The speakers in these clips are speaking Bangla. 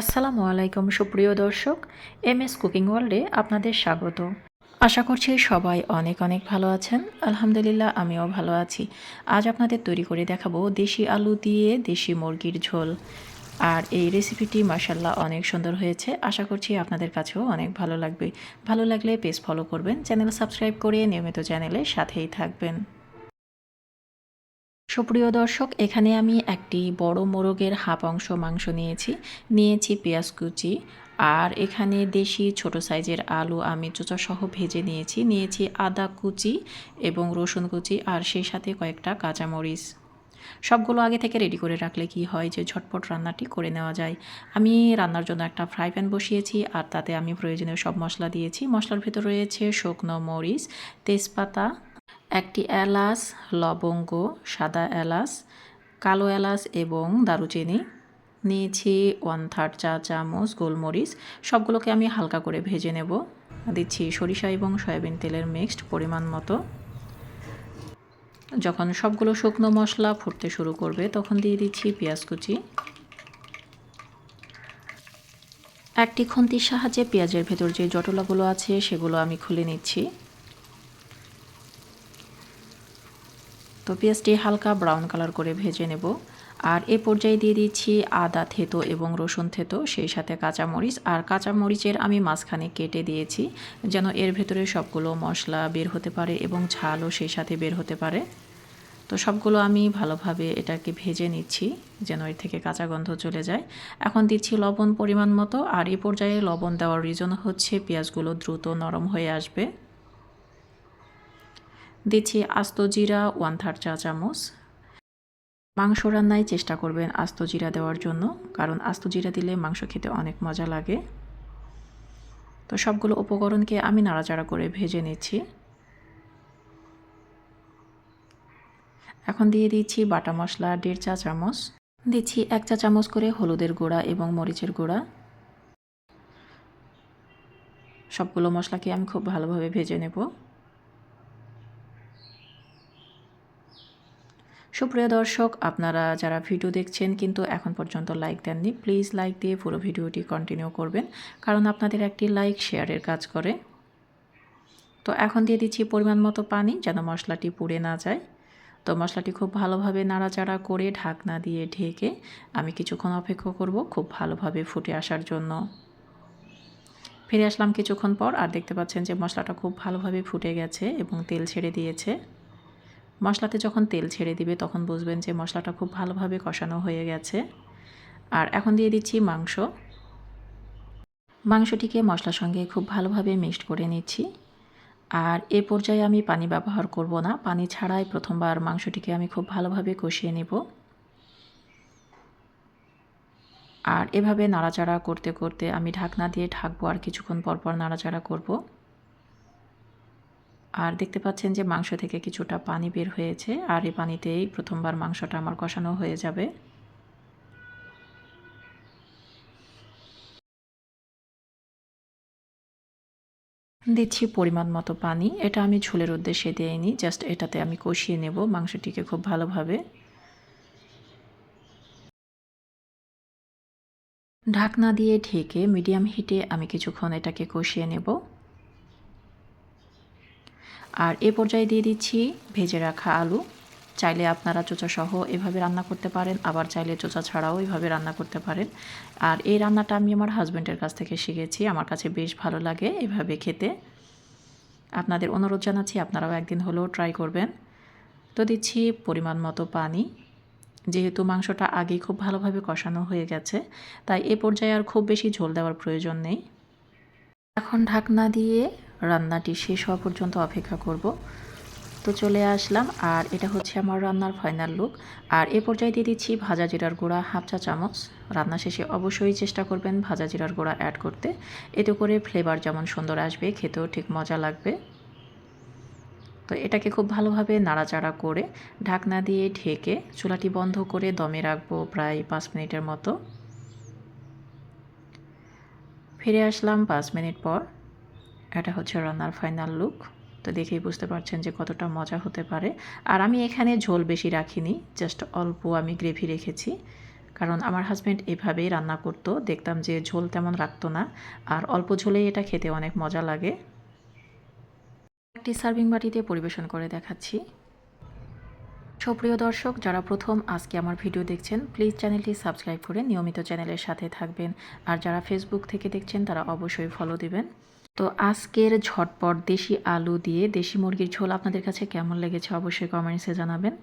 আসসালামু আলাইকুম, সুপ্রিয় দর্শক এম এস কুকিং ওয়ার্ল্ডে আপনাদের স্বাগত। আশা করছি সবাই অনেক অনেক ভালো আছেন। আলহামদুলিল্লাহ, আমিও ভালো আছি। আজ আপনাদের তৈরি করে দেখাবো দেশি আলু দিয়ে দেশি মুরগির ঝোল। আর এই রেসিপিটি মার্শাল্লাহ অনেক সুন্দর হয়েছে। আশা করছি আপনাদের কাছেও অনেক ভালো লাগবে। ভালো লাগলে পেজ ফলো করবেন, চ্যানেল সাবস্ক্রাইব করে নিয়মিত চ্যানেলের সাথেই থাকবেন। সুপ্রিয় দর্শক, এখানে আমি একটি বড় মোরগের হাফ অংশ মাংস নিয়েছি। নিয়েছি পেঁয়াজ কুচি আর এখানে দেশি ছোট সাইজের আলু আমি সহ ভেজে নিয়েছি। নিয়েছি আদা কুচি এবং রসুন কুচি আর সেই সাথে কয়েকটা কাঁচামরিচ। সবগুলো আগে থেকে রেডি করে রাখলে কি হয় যে ঝটপট রান্নাটি করে নেওয়া যায়। আমি রান্নার জন্য একটা ফ্রাই প্যান বসিয়েছি আর তাতে আমি প্রয়োজনীয় সব মশলা দিয়েছি। মশলার ভিতর রয়েছে শুকনো মরিচ, তেজপাতা একটি এলাচ, লবঙ্গ, সাদা এলাচ, কালো এলাচ এবং দারুচিনি। নিয়েছি ওয়ান থার্ড চা চামচ গোলমরিচ। সবগুলোকে আমি হালকা করে ভেজে নেব। দিচ্ছি সরিষা এবং সয়াবিন তেলের মিক্সড পরিমাণ মতো। যখন সবগুলো শুকনো মশলা ফুটতে শুরু করবে, তখন দিয়ে দিচ্ছি পেঁয়াজ কুচি। একটি খুন্তির সাহায্যে পেঁয়াজের ভেতর যে জটলাগুলো আছে, সেগুলো আমি খুলে নিচ্ছি। তো পেঁয়াজটি হালকা ব্রাউন কালার করে ভেজে নেব। আর এ পর্যায়ে দিয়ে দিচ্ছি আদা, থেতো এবং রসুন থেতো, সেই সাথে কাঁচামরিচ। আর কাঁচামরিচের আমি মাঝখানে কেটে দিয়েছি, যেন এর ভেতরে সবগুলো মশলা বের হতে পারে এবং ঝালও সেই সাথে বের হতে পারে। তো সবগুলো আমি ভালোভাবে এটাকে ভেজে নিচ্ছি, যেন এর থেকে কাঁচা গন্ধ চলে যায়। এখন দিচ্ছি লবণ পরিমাণ মতো। আর এ পর্যায়ে লবণ দেওয়ার রিজন হচ্ছে পেঁয়াজগুলো দ্রুত নরম হয়ে আসবে। দিচ্ছি আস্ত জিরা ওয়ান থার্ড চা চামচ। মাংস রান্নায় চেষ্টা করবেন আস্ত জিরা দেওয়ার জন্য, কারণ আস্ত জিরা দিলে মাংস খেতে অনেক মজা লাগে। তো সবগুলো উপকরণকে আমি নাড়াচাড়া করে ভেজে নিচ্ছি। এখন দিয়ে দিচ্ছি বাটা মশলা, দেড় চা চামচ। দিচ্ছি এক চা চামচ করে হলুদের গুঁড়া এবং মরিচের গুঁড়া। সবগুলো মশলাকে আমি খুব ভালোভাবে ভেজে নেব। সুপ্রিয় দর্শক, আপনারা যারা ভিডিও দেখছেন কিন্তু এখন পর্যন্ত লাইক দেননি, প্লিজ লাইক দিয়ে পুরো ভিডিওটি কন্টিনিউ করবেন, কারণ আপনাদের একটি লাইক শেয়ারের কাজ করে। তো এখন দিয়ে দিচ্ছি পরিমাণ মতো পানি যেন মশলাটি পুড়ে না যায়। তো মশলাটি খুব ভালোভাবে নাড়াচাড়া করে ঢাকনা দিয়ে ঢেকে আমি কিছুক্ষণ অপেক্ষা করব খুব ভালোভাবে ফুটে আসার জন্য। ফিরে আসলাম কিছুক্ষণ পর আর দেখতে পাচ্ছেন যে মশলাটা খুব ভালোভাবে ফুটে গেছে এবং তেল ছেড়ে দিয়েছে। মশলাতে যখন তেল ছেড়ে দিবে তখন বুঝবেন যে মশলাটা খুব ভালোভাবে কষানো হয়ে গেছে। আর এখন দিয়ে দিচ্ছি মাংস। মাংসটিকে মশলার সঙ্গে খুব ভালোভাবে মিক্সড করে নিচ্ছি। আর এ পর্যায়ে আমি পানি ব্যবহার করব না। পানি ছাড়াই প্রথমবার মাংসটিকে আমি খুব ভালোভাবে কষিয়ে নেব। আর এভাবে নাড়াচাড়া করতে করতে আমি ঢাকনা দিয়ে ঢাকবো আর কিছুক্ষণ পরপর নাড়াচাড়া করব। আর দেখতে পাচ্ছেন যে মাংস থেকে কিছুটা পানি বের হয়েছে, আর এই পানিতেই প্রথমবার মাংসটা আমার কষানো হয়ে যাবে। দিচ্ছি পরিমাণ মতো পানি। এটা আমি ঝোলের উদ্দেশ্যে দিইনি, জাস্ট এটাতে আমি কষিয়ে নেব মাংসটিকে খুব ভালোভাবে। ঢাকনা দিয়ে ঢেকে মিডিয়াম হিটে আমি কিছুক্ষণ এটাকে কষিয়ে নেব। আর এ পর্যায়ে দিয়ে দিচ্ছি ভেজে রাখা আলু। চাইলে আপনারা চোচা সহ এভাবে রান্না করতে পারেন, আবার চাইলে চোচা ছাড়াও এভাবে রান্না করতে পারেন। আর এই রান্নাটা আমি আমার হাজব্যান্ডের কাছ থেকে শিখেছি, আমার কাছে বেশ ভালো লাগে এভাবে খেতে। আপনাদের অনুরোধ জানাচ্ছি, আপনারাও একদিন হলেও ট্রাই করবেন। তো দিচ্ছি পরিমাণ মতো পানি। যেহেতু মাংসটা আগেই খুব ভালোভাবে কষানো হয়ে গেছে, তাই এ পর্যায়ে আর খুব বেশি ঝোল দেওয়ার প্রয়োজন নেই। এখন ঢাকনা দিয়ে রান্নাটি শেষ হওয়া পর্যন্ত অপেক্ষা করব। তো চলে আসলাম, আর এটা হচ্ছে আমার রান্নার ফাইনাল লুক আর এ পর্যায়ে দিয়ে দিচ্ছি ভাজা জিরার গুঁড়া হাফ চা চামচ। রান্না শেষে অবশ্যই চেষ্টা করবেন ভাজা জিরার গুঁড়া অ্যাড করতে। এতে করে ফ্লেভার যেমন সুন্দর আসবে, খেতেও ঠিক মজা লাগবে। তো এটাকে খুব ভালোভাবে নাড়াচাড়া করে ঢাকনা দিয়ে ঢেকে চুলাটি বন্ধ করে দমে রাখব প্রায় পাঁচ মিনিটের মতো। ফিরে আসলাম পাঁচ মিনিট পর। এটা হচ্ছে রান্নার ফাইনাল লুক তো দেখেই বুঝতে পারছেন যে কতটা মজা হতে পারে। আর আমি এখানে ঝোল বেশি রাখিনি জাস্ট অল্প আমি গ্রেভি রেখেছি। কারণ আমার হাজব্যান্ড এভাবেই রান্না করতো, দেখতাম যে ঝোল তেমন রাখতো না। আর অল্প ঝোলেই এটা খেতে অনেক মজা লাগে। একটি সার্ভিং বাটিতে পরিবেশন করে দেখাচ্ছি। সুপ্রিয় দর্শক, যারা প্রথম আজকে আমার ভিডিও দেখছেন প্লিজ চ্যানেলটি সাবস্ক্রাইব করে নিয়মিত চ্যানেলের সাথে থাকবেন। আর যারা ফেসবুক থেকে দেখছেন, তারা অবশ্যই ফলো দিবেন। তো আজকের ঝটপট দেশি আলু দিয়ে দেশি মুরগির ঝোল আপনাদের কাছে কেমন লেগেছে অবশ্যই কমেন্টসে জানাবেন।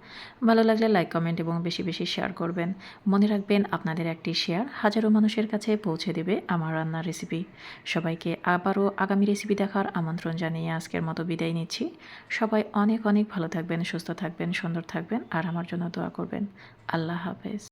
ভালো লাগলে লাইক কমেন্ট এবং বেশি বেশি শেয়ার করবেন। মনে রাখবেন আপনাদের একটি শেয়ার হাজারো মানুষের কাছে পৌঁছে দেবে আমার রান্নার রেসিপি সবাইকে আবারও আগামী রেসিপি দেখার আমন্ত্রণ জানিয়ে আজকের মতো বিদায় নিচ্ছি। সবাই অনেক অনেক ভালো থাকবেন, সুস্থ থাকবেন, সুন্দর থাকবেন আর আমার জন্য দোয়া করবেন। আল্লাহ হাফেজ।